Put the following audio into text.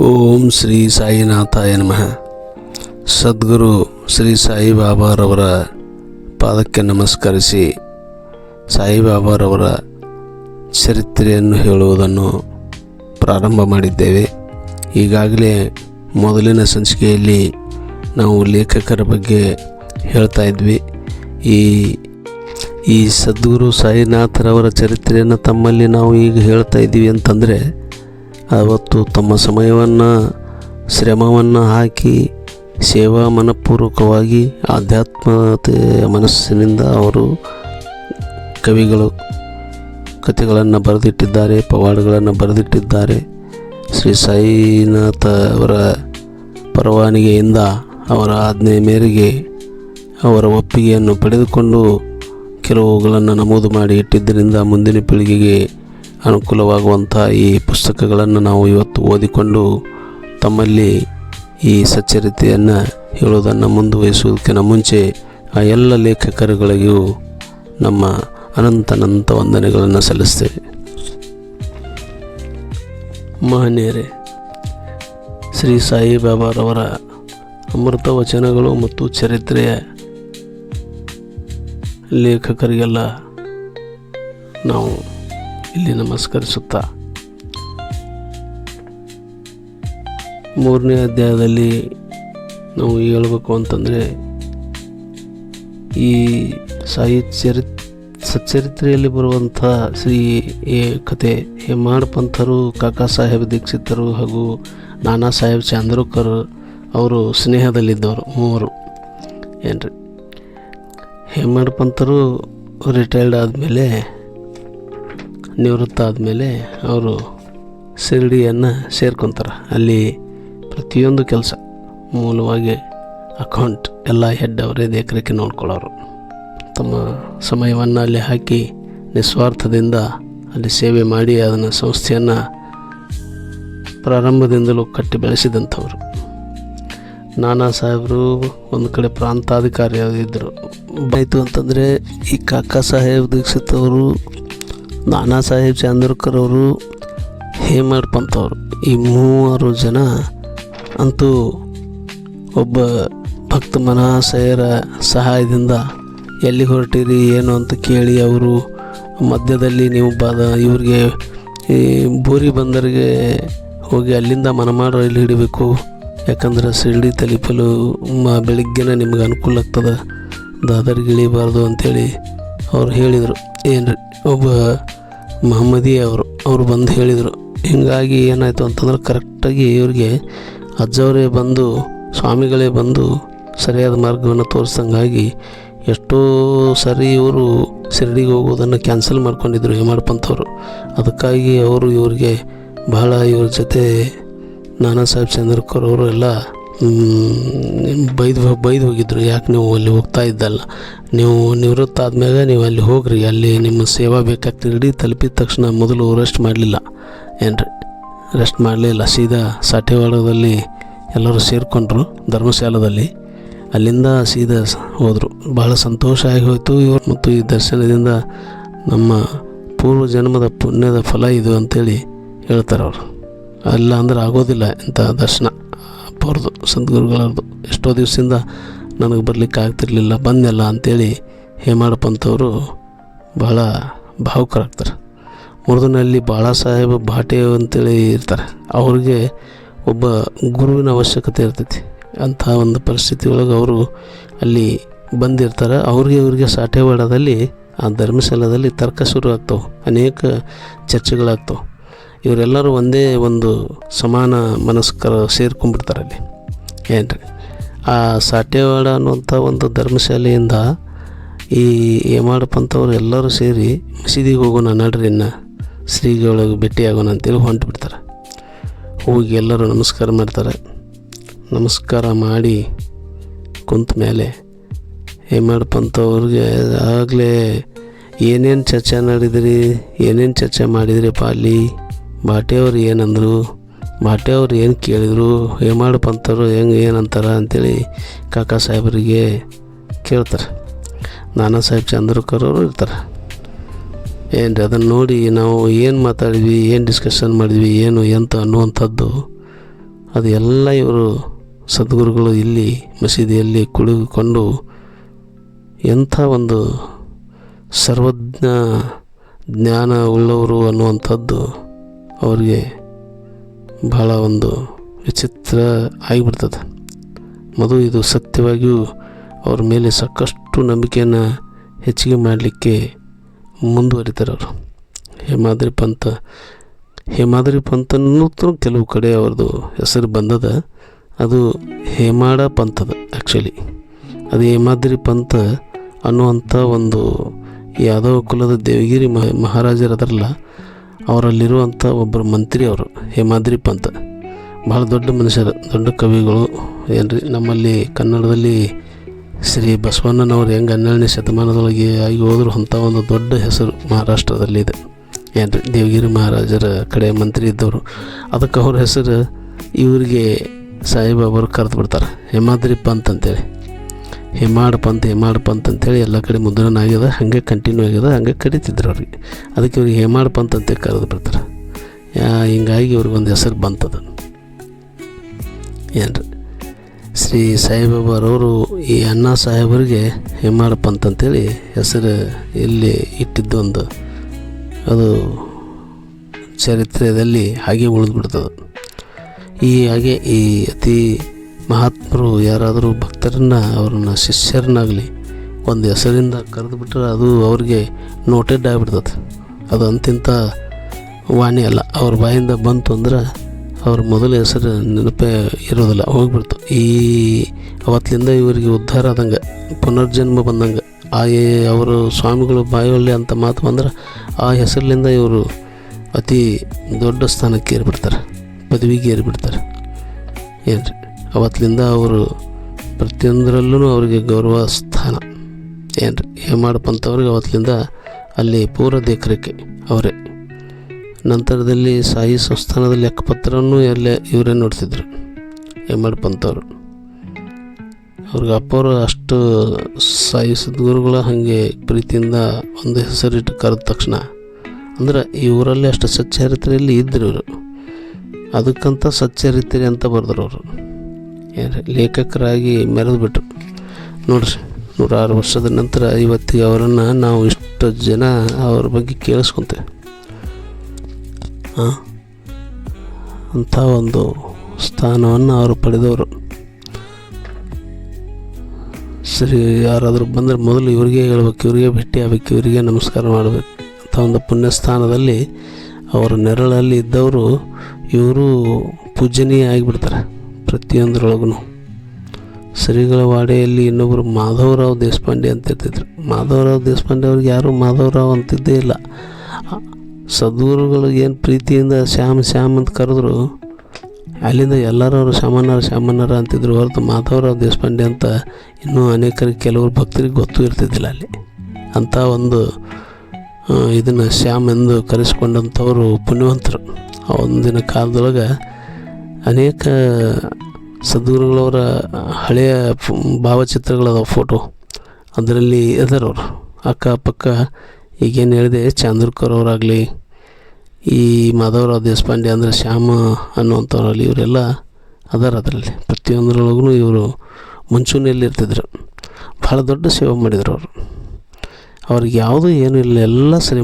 ಓಂ ಶ್ರೀ ಸಾಯಿನಾಥಾಯ ನಮಃ. ಸದ್ಗುರು ಶ್ರೀ ಸಾಯಿಬಾಬಾರವರ ಪಾದಕ್ಕೆ ನಮಸ್ಕರಿಸಿ ಸಾಯಿಬಾಬಾರವರ ಚರಿತ್ರೆಯನ್ನು ಹೇಳುವುದನ್ನು ಪ್ರಾರಂಭ ಮಾಡಿದ್ದೇವೆ. ಈಗಾಗಲೇ ಮೊದಲಿನ ಸಂಚಿಕೆಯಲ್ಲಿ ನಾವು ಲೇಖಕರ ಬಗ್ಗೆ ಹೇಳ್ತಾ ಇದ್ವಿ. ಈ ಈ ಸದ್ಗುರು ಸಾಯಿನಾಥರವರ ಚರಿತ್ರೆಯನ್ನು ತಮ್ಮಲ್ಲಿ ನಾವು ಈಗ ಹೇಳ್ತಾ ಇದ್ದೀವಿ ಅಂತಂದರೆ ಅವತ್ತು ತಮ್ಮ ಸಮಯವನ್ನು, ಶ್ರಮವನ್ನು ಹಾಕಿ ಸೇವಾ ಮನಪೂರ್ವಕವಾಗಿ ಆಧ್ಯಾತ್ಮತೆಯ ಮನಸ್ಸಿನಿಂದ ಅವರು ಕವಿಗಳು, ಕಥೆಗಳನ್ನು ಬರೆದಿಟ್ಟಿದ್ದಾರೆ, ಪವಾಡಗಳನ್ನು ಬರೆದಿಟ್ಟಿದ್ದಾರೆ. ಶ್ರೀ ಸಾಯಿನಾಥ ಅವರ ಪರವಾನಿಗೆಯಿಂದ ಅವರ ಆಜ್ಞೆಯ ಮೇರೆಗೆ ಅವರ ಒಪ್ಪಿಗೆಯನ್ನು ಪಡೆದುಕೊಂಡು ಕೆಲವುಗಳನ್ನು ನಮೂದು ಮಾಡಿ ಇಟ್ಟಿದ್ದರಿಂದ ಮುಂದಿನ ಪೀಳಿಗೆಗೆ ಅನುಕೂಲವಾಗುವಂಥ ಈ ಪುಸ್ತಕಗಳನ್ನು ನಾವು ಇವತ್ತು ಓದಿಕೊಂಡು ತಮ್ಮಲ್ಲಿ ಈ ಸಚ್ಚರಿತೆಯನ್ನು ಹೇಳುವುದನ್ನು ಮುಂದುವರಿಸುವುದಕ್ಕಿಂತ ಮುಂಚೆ ಆ ಎಲ್ಲ ಲೇಖಕರುಗಳಿಗೂ ನಮ್ಮ ಅನಂತನಂತ ವಂದನೆಗಳನ್ನು ಸಲ್ಲಿಸ್ತೇವೆ. ಮಹನೀಯರೇ, ಶ್ರೀ ಸಾಯಿಬಾಬಾರವರ ಅಮೃತ ವಚನಗಳು ಮತ್ತು ಚರಿತ್ರೆಯ ಲೇಖಕರಿಗೆಲ್ಲ ನಾವು ಇಲ್ಲಿ ನಮಸ್ಕರಿಸುತ್ತಾ. ಮೂರನೇ ಅಧ್ಯಾಯದಲ್ಲಿ ನಾವು ಹೇಳಬೇಕು ಅಂತಂದರೆ, ಈ ಸಾಯಿ ಚರಿ, ಸಚ್ಚರಿತ್ರೆಯಲ್ಲಿ ಬರುವಂಥ ಶ್ರೀ ಈ ಕತೆ ಹೇಮಾಡ್ ಪಂಥರು ಕಾಕಾ ಸಾಹೇಬ್ ದೀಕ್ಷಿತರು ಹಾಗೂ ನಾನಾ ಸಾಹೇಬ್ ಚಾಂದ್ರೂಕರ್ ಅವರು ಸ್ನೇಹದಲ್ಲಿದ್ದವರು, ಮೂವರು. ಏನ್ರಿ? ಹೇಮಾಡ್ ಪಂಥರು ರಿಟೈರ್ಡ್ ಆದಮೇಲೆ ನಿವೃತ್ತ ಆದಮೇಲೆ ಅವರು ಶಿರಡಿಯನ್ನು ಸೇರ್ಕೊತಾರೆ. ಅಲ್ಲಿ ಪ್ರತಿಯೊಂದು ಕೆಲಸ ಮೂಲವಾಗಿ ಅಕೌಂಟ್ ಎಲ್ಲ ಹೆಡ್ ಅವರೇ ದೇಖರೇಖೆ ನೋಡ್ಕೊಳ್ಳೋರು. ತಮ್ಮ ಸಮಯವನ್ನು ಅಲ್ಲಿ ಹಾಕಿ ನಿಸ್ವಾರ್ಥದಿಂದ ಅಲ್ಲಿ ಸೇವೆ ಮಾಡಿ ಅದನ್ನು ಸಂಸ್ಥೆಯನ್ನು ಪ್ರಾರಂಭದಿಂದಲೂ ಕಟ್ಟಿ ಬೆಳೆಸಿದಂಥವ್ರು. ನಾನಾ ಸಾಹೇಬರು ಒಂದು ಕಡೆ ಪ್ರಾಂತಾಧಿಕಾರಿ ಇದ್ದರು ಅಂತಂದರೆ ಈ ಕಾಕಾ ಸಾಹೇಬ್ ದೀಕ್ಷಿತ್ ಅವರು ನಾನಾ ಸಾಹೇಬ್ ಚಾಂದ್ರಕರ್ ಅವರು, ಹೇಮರ್ ಪಂತ್ ಅವರು, ಈ ಮೂವರು ಜನ ಅಂತೂ ಒಬ್ಬ ಭಕ್ತ ಮನಸೆಯರ ಸಹಾಯದಿಂದ ಎಲ್ಲಿ ಹೊರಟಿರಿ, ಏನು ಅಂತ ಕೇಳಿ ಅವರು ಮಧ್ಯದಲ್ಲಿ ನೀವು ಬಾದ, ಇವ್ರಿಗೆ ಈ ಬೋರಿ ಬಂದರಿಗೆ ಹೋಗಿ ಅಲ್ಲಿಂದ ಮನಮಾಡ ರೈಲು ಹಿಡಿಬೇಕು. ಯಾಕಂದ್ರೆ ಶಿರ್ಡಿ ತಲುಪಲು ಮ, ಬೆಳಿಗ್ಗೆನೇ ನಿಮ್ಗೆ ಅನುಕೂಲ ಆಗ್ತದೆ. ದಾದರ್ಗೆ ಇಳಿಬಾರ್ದು ಅಂಥೇಳಿ ಅವ್ರು ಹೇಳಿದರು. ಏನು ಒಬ್ಬ ಮಹಮ್ಮದಿ ಅವರು ಅವರು ಬಂದು ಹೇಳಿದರು, ಹೀಗಾಗಿ ಏನಾಯಿತು ಅಂತಂದ್ರೆ ಕರೆಕ್ಟಾಗಿ ಇವ್ರಿಗೆ ಅಜ್ಜವರೇ ಬಂದು, ಸ್ವಾಮಿಗಳೇ ಬಂದು ಸರಿಯಾದ ಮಾರ್ಗವನ್ನು ತೋರಿಸ್ದಂಗಾಗಿ ಎಷ್ಟೋ ಸರಿ ಇವರು ಶಿರಡಿಗೆ ಹೋಗೋದನ್ನು ಕ್ಯಾನ್ಸಲ್ ಮಾಡ್ಕೊಂಡಿದ್ರು ಹೇಮಾಡ್ಪಂಥವ್ರು. ಅದಕ್ಕಾಗಿ ಅವರು ಇವ್ರಿಗೆ ಬಹಳ ಇವ್ರ ಜೊತೆ ನಾನಾ ಸಾಹೇಬ್ ಚಂದ್ರಕರ್ ಅವರು ಎಲ್ಲ ಬೈದು ಬೈದು ಹೋಗಿದ್ರು. ಯಾಕೆ ನೀವು ಅಲ್ಲಿ ಹೋಗ್ತಾ ಇದ್ದಲ್ಲ? ನೀವು ನಿವೃತ್ತ ಆದಮೇಲೆ ನೀವು ಅಲ್ಲಿ ಹೋಗ್ರಿ. ಅಲ್ಲಿ ನಿಮ್ಮ ಸೇವಾ ಬೇಕಾಗ್ತದೆ. ಇಡೀ ತಲುಪಿದ ತಕ್ಷಣ ಮೊದಲು ರೆಸ್ಟ್ ಮಾಡಲಿಲ್ಲ. ಏನ್ರಿ? ರೆಸ್ಟ್ ಮಾಡಲಿಲ್ಲ. ಸೀದಾ ಸಾಠೇವಾಡದಲ್ಲಿ ಎಲ್ಲರೂ ಸೇರಿಕೊಂಡ್ರು, ಧರ್ಮಶಾಲದಲ್ಲಿ. ಅಲ್ಲಿಂದ ಸೀದಾ ಹೋದರು. ಭಾಳ ಸಂತೋಷ ಆಗಿ ಹೋಯಿತು. ಇವರು ಮತ್ತು ಈ ದರ್ಶನದಿಂದ ನಮ್ಮ ಪೂರ್ವ ಜನ್ಮದ ಪುಣ್ಯದ ಫಲ ಇದು ಅಂತೇಳಿ ಹೇಳ್ತಾರೆ ಅವರು ಅಲ್ಲ ಅಂದ್ರೆ ಆಗೋದಿಲ್ಲ ಇಂಥ ದರ್ಶನ. ಅವ್ರದ್ದು ಸದ್ಗುರುಗಳವ್ರದ್ದು ಎಷ್ಟೋ ದಿವಸದಿಂದ ನನಗೆ ಬರಲಿಕ್ಕೆ ಆಗ್ತಿರ್ಲಿಲ್ಲ ಬಂದೆಲ್ಲ ಅಂಥೇಳಿ ಹೇಮಾಡಪ್ಪಂಥವರು ಭಾಳ ಭಾವುಕರಾಗ್ತಾರೆ. ಮುರುದನಹಳ್ಳಿ ಬಾಳ ಸಾಹೇಬ ಭಾಟೆ ಅಂತೇಳಿ ಇರ್ತಾರೆ. ಅವ್ರಿಗೆ ಒಬ್ಬ ಗುರುವಿನ ಅವಶ್ಯಕತೆ ಇರ್ತೈತಿ. ಅಂಥ ಒಂದು ಪರಿಸ್ಥಿತಿ ಒಳಗೆ ಅವರು ಅಲ್ಲಿ ಬಂದಿರ್ತಾರೆ. ಅವ್ರಿಗೆ ಇವ್ರಿಗೆ ಸಾಟೆವಾಡದಲ್ಲಿ ಆ ಧರ್ಮಶಾಲದಲ್ಲಿ ತರ್ಕ ಶುರು ಆಗ್ತವೆ. ಅನೇಕ ಚರ್ಚೆಗಳಾಗ್ತವೆ. ಇವರೆಲ್ಲರೂ ಒಂದೇ ಒಂದು ಸಮಾನ ಮನಸ್ಕರ ಸೇರ್ಕೊಂಡ್ಬಿಡ್ತಾರೆ ಅಲ್ಲಿ. ಏನ್ರಿ? ಆ ಸಾಟ್ಯವಾಡ ಅನ್ನುವಂಥ ಒಂದು ಧರ್ಮಶಾಲೆಯಿಂದ ಈ ಹೇಮಾಡಪ್ಪಂಥವ್ರು ಎಲ್ಲರೂ ಸೇರಿ ಮಸೀದಿಗೆ ಹೋಗೋಣ, ನಡ್ರಿ ಇನ್ನು. ಶ್ರೀಗಳಿಗೆ ಭೇಟಿಯಾಗೋಣ ಅಂತೇಳಿ ಹೊಂಟು ಬಿಡ್ತಾರೆ ಹೋಗಿ ಎಲ್ಲರೂ ನಮಸ್ಕಾರ ಮಾಡ್ತಾರೆ. ನಮಸ್ಕಾರ ಮಾಡಿ ಕುಂತ ಮೇಲೆ ಹೇಮಾಡಪ್ಪಂಥವ್ರಿಗೆ ಆಗಲೇ ಏನೇನು ಚರ್ಚೆ ನಡೆದಿರಿ ಏನೇನು ಚರ್ಚೆ ಮಾಡಿದ್ರಿಪ್ಪ ಅಲ್ಲಿ? ಬಾಟೆಯವ್ರು ಏನಂದರು ಬಾಟೆಯವ್ರು ಏನು ಕೇಳಿದರು ಹೇಮಾಡಪ್ಪಂಥವ್ರು ಹೆಂಗೆ ಏನಂತಾರ ಅಂಥೇಳಿ ಕಾಕಾ ಸಾಹೇಬರಿಗೆ ಕೇಳ್ತಾರೆ. ನಾನಾ ಸಾಹೇಬ್ ಚಂದ್ರಕರ್ ಅವರು ಇರ್ತಾರೆ. ಏನು ಅದನ್ನು ನೋಡಿ ನಾವು ಏನು ಮಾತಾಡಿದ್ವಿ, ಏನು ಡಿಸ್ಕಷನ್ ಮಾಡಿದ್ವಿ, ಏನು, ಎಂತ ಅನ್ನುವಂಥದ್ದು, ಅದು ಎಲ್ಲ ಇವರು ಸದ್ಗುರುಗಳು ಇಲ್ಲಿ ಮಸೀದಿಯಲ್ಲಿ ಕುಳಿತುಕೊಂಡು ಎಂಥ ಒಂದು ಸರ್ವಜ್ಞ ಜ್ಞಾನ ಉಳ್ಳವರು ಅನ್ನುವಂಥದ್ದು ಅವರಿಗೆ ಭಾಳ ಒಂದು ವಿಚಿತ್ರ ಆಗಿಬಿಡ್ತದೆ. ಮದು ಇದು ಸತ್ಯವಾಗಿಯೂ ಅವ್ರ ಮೇಲೆ ಸಾಕಷ್ಟು ನಂಬಿಕೆಯನ್ನು ಹೆಚ್ಚಿಗೆ ಮಾಡಲಿಕ್ಕೆ ಮುಂದುವರಿತಾರೆ ಅವರು. ಹೇಮಾದ್ರಿ ಪಂಥ ಹೇಮಾದ್ರಿ ಪಂಥನೂ ಕೆಲವು ಕಡೆ ಅವ್ರದ್ದು ಹೆಸರು ಬಂದದ. ಅದು ಹೇಮಾಡ ಪಂಥದ ಆ್ಯಕ್ಚುಲಿ ಅದು ಹೇಮಾದ್ರಿ ಪಂಥ ಅನ್ನುವಂಥ ಒಂದು ಯಾದವ ಕುಲದ ದೇವಗಿರಿ ಮಹ, ಮಹಾರಾಜರದರಲ್ಲ ಅವರಲ್ಲಿರುವಂಥ ಒಬ್ಬರು ಮಂತ್ರಿ ಅವರು ಹೇಮಾದ್ರಿ ಪಂತ ಭಾಳ ದೊಡ್ಡ ಮನುಷ್ಯರು, ದೊಡ್ಡ ಕವಿಗಳು. ಏನ್ರಿ, ನಮ್ಮಲ್ಲಿ ಕನ್ನಡದಲ್ಲಿ ಶ್ರೀ ಬಸವಣ್ಣನವರು ಹೆಂಗೆ ಹನ್ನೆರಡನೇ ಶತಮಾನದೊಳಗೆ ಆಗಿ ಹೋದ್ರು, ಅಂಥ ಒಂದು ದೊಡ್ಡ ಹೆಸರು ಮಹಾರಾಷ್ಟ್ರದಲ್ಲಿ ಇದೆ ರೀ ದೇವಗಿರಿ ಮಹಾರಾಜರ ಕಡೆ ಮಂತ್ರಿ ಇದ್ದವರು. ಅದಕ್ಕೆ ಅವ್ರ ಹೆಸರು ಇವರಿಗೆ ಸಾಯಿಬಾಬರು ಕರೆದು ಬಿಡ್ತಾರೆ ಹೇಮಾದ್ರಿ ಪಂತ್ ಅಂತೇಳಿ ಹೇಮಾಡ್ ಪಂತ್ ಹೇಮಾಡ್ ಪಂತ್ ಅಂತೇಳಿ ಎಲ್ಲ ಕಡೆ ಮುದ್ರಣ ಆಗ್ಯದ, ಹಾಗೆ ಕಂಟಿನ್ಯೂ ಆಗ್ಯದ, ಹಾಗೆ ಕರಿತಿದ್ರು ಅವ್ರಿಗೆ. ಅದಕ್ಕೆ ಇವ್ರಿಗೆ ಹೇಮಾಡ್ ಪಂತ್ ಅಂತ ಕರೆದು ಬಿಡ್ತಾರೆ. ಹಿಂಗಾಗಿ ಇವ್ರಿಗೊಂದು ಹೆಸರು ಬಂತದ. ಏನ್ರಿ? ಶ್ರೀ ಸಾಯಿಬಾಬಾರವರು ಈ ಅಣ್ಣಾ ಸಾಹೇಬರಿಗೆ ಹೇಮಾಡ್ ಪಂತ್ ಅಂತೇಳಿ ಹೆಸರು ಇಲ್ಲಿ ಇಟ್ಟಿದ್ದೊಂದು ಅದು ಚರಿತ್ರೆಯಲ್ಲಿ ಹಾಗೆ ಉಳಿದ್ಬಿಡ್ತದೆ. ಈ ಹಾಗೆ ಈ ಅತಿ ಮಹಾತ್ಮರು ಯಾರಾದರೂ ಭಕ್ತರನ್ನು, ಅವ್ರನ್ನ ಶಿಷ್ಯರನ್ನಾಗಲಿ ಒಂದು ಹೆಸರಿಂದ ಕರೆದು ಬಿಟ್ಟರೆ ಅದು ಅವ್ರಿಗೆ ನೋಟೆಡ್ ಆಗಿಬಿಡ್ತದೆ. ಅದು ಅಂತಿಂಥ ವಾಣಿ ಅಲ್ಲ. ಅವ್ರ ಬಾಯಿಂದ ಬಂತು ಅಂದ್ರೆ ಅವ್ರ ಮೊದಲ ಹೆಸರು ನೆನಪೇ ಇರೋದಿಲ್ಲ, ಹೋಗ್ಬಿಡ್ತು. ಈ ಅವತ್ತಿಂದ ಇವರಿಗೆ ಉದ್ಧಾರ ಆದಂಗೆ, ಪುನರ್ಜನ್ಮ ಬಂದಂಗೆ ಆ ಅವರು ಸ್ವಾಮಿಗಳು ಬಾಯೊಳ್ಳೆ ಅಂತ ಮಾತು ಬಂದ್ರೆ ಆ ಹೆಸರಿನಿಂದ ಇವರು ಅತಿ ದೊಡ್ಡ ಸ್ಥಾನಕ್ಕೆ ಏರಿಬಿಡ್ತಾರೆ ಪದವಿಗೆ ಏರಿಬಿಡ್ತಾರೆ ಏನು ಅವತ್ತಿಂದ ಅವರು ಪ್ರತಿಯೊಂದರಲ್ಲೂ ಅವರಿಗೆ ಗೌರವ ಸ್ಥಾನ. ಏನು ರೀ ಹೇಮಾಡಪ್ಪಂಥವ್ರಿಗೆ ಅವತ್ತಿಂದ ಅಲ್ಲಿ ಪೂರ್ವ ದೇಖರೇಖೆ ಅವರೇ. ನಂತರದಲ್ಲಿ ಸಾಯಿ ಸಂಸ್ಥಾನದ ಲೆಕ್ಕಪತ್ರವನ್ನು ಎಲ್ಲೇ ಇವರೇ ನೋಡ್ತಿದ್ರು ಹೇಮಾಡಪ್ಪಂಥವ್ರು ಅವ್ರಿಗೆ ಅಪ್ಪವರು ಅಷ್ಟು ಸಾಯಿ ಸದ್ಗುರುಗಳ ಹಾಗೆ ಪ್ರೀತಿಯಿಂದ ಒಂದು ಹೆಸರಿಟ್ಟು ಕರೆದ ತಕ್ಷಣ, ಅಂದ್ರೆ ಈ ಊರಲ್ಲಿ ಅಷ್ಟು ಸಚ್ಚರಿತ್ರೆಯಲ್ಲಿ ಇದ್ದರು ಇವರು. ಅದಕ್ಕಂತ ಸಚ್ಚರಿತ್ರೆ ಅಂತ ಬರೆದ್ರು ಅವರು. ಏನು ಲೇಖಕರಾಗಿ ಮೆರೆದು ಬಿಟ್ರು ನೋಡ್ರಿ, ನೂರಾರು ವರ್ಷದ ನಂತರ ಇವತ್ತಿಗೆ ಅವರನ್ನು ನಾವು ಇಷ್ಟು ಜನ ಅವ್ರ ಬಗ್ಗೆ ಕೇಳಿಸ್ಕೊತೇವೆ. ಹಾಂ ಅಂಥ ಒಂದು ಸ್ಥಾನವನ್ನು ಅವರು ಪಡೆದವರು. ಸರಿ, ಯಾರಾದರೂ ಬಂದರೆ ಮೊದಲು ಇವರಿಗೆ ಹೇಳ್ಬೇಕು, ಇವರಿಗೆ ಭೇಟಿ ಆಗಬೇಕು, ಇವರಿಗೆ ನಮಸ್ಕಾರ ಮಾಡಬೇಕು. ಅಂಥ ಒಂದು ಪುಣ್ಯ ಸ್ಥಾನದಲ್ಲಿ ಅವರ ನೆರಳಲ್ಲಿ ಇದ್ದವರು, ಇವರು ಪೂಜನೀಯ ಆಗಿಬಿಡ್ತಾರೆ. ಪ್ರತಿಯೊಂದರೊಳಗೂ ಶ್ರೀಗಳ ವಾಡೆಯಲ್ಲಿ ಇನ್ನೊಬ್ಬರು ಮಾಧವರಾವ್ ದೇಶಪಾಂಡೆ ಅಂತ ಇರ್ತಿದ್ರು. ಮಾಧವರಾವ್ ದೇಶಪಾಂಡೆ ಅವ್ರಿಗೆ ಯಾರೂ ಮಾಧವರಾವ್ ಅಂತಿದ್ದೇ ಇಲ್ಲ. ಸದ್ಗುರುಗಳಿಗೆ ಏನು ಪ್ರೀತಿಯಿಂದ ಶ್ಯಾಮ್ ಶ್ಯಾಮ್ ಅಂತ ಕರೆದ್ರು, ಅಲ್ಲಿಂದ ಎಲ್ಲರೂ ಅವರು ಶಾಮನಾರ ಶ್ಯಾಮಣ್ಣರ ಅಂತಿದ್ರು ಹೊರತು ಮಾಧವರಾವ್ ದೇಶಪಾಂಡೆ ಅಂತ ಇನ್ನೂ ಅನೇಕರಿಗೆ ಕೆಲವರು ಭಕ್ತರಿಗೆ ಗೊತ್ತು ಇರ್ತಿದ್ದಿಲ್ಲ ಅಲ್ಲಿ. ಅಂಥ ಒಂದು ಇದನ್ನು ಶ್ಯಾಮ್ ಎಂದು ಕರೆಸಿಕೊಂಡಂಥವರು ಪುಣ್ಯವಂತರು. ಆ ಒಂದಿನ ಕಾಲದೊಳಗೆ ಅನೇಕ ಸದ್ಗುರುಗಳವರ ಹಳೆಯ ಭಾವಚಿತ್ರಗಳದ ಭಾವಚಿತ್ರಗಳದಾವ ಫೋಟೋ ಅದರಲ್ಲಿ ಇದಾರವ್ರು ಅಕ್ಕಪಕ್ಕ ಈಗೇನು ಹೇಳಿದೆ, ಚಾಂದ್ರಕರ್ ಅವರಾಗಲಿ, ಈ ಮಾಧವರಾವ್ ದೇಶಪಾಂಡೆ ಅಂದರೆ ಶ್ಯಾಮ ಅನ್ನುವಂಥವ್ರಲ್ಲಿ ಇವರೆಲ್ಲ ಅದಾರ ಅದರಲ್ಲಿ. ಪ್ರತಿಯೊಂದರೊಳಗೂ ಇವರು ಮುಂಚೂಣಿಯಲ್ಲಿ ಇರ್ತಿದ್ರು. ಭಾಳ ದೊಡ್ಡ ಸೇವೆ ಮಾಡಿದ್ರು ಅವರು. ಅವ್ರಿಗೆ ಯಾವುದೂ ಏನೂ ಇಲ್ಲ, ಎಲ್ಲ ಸರಿ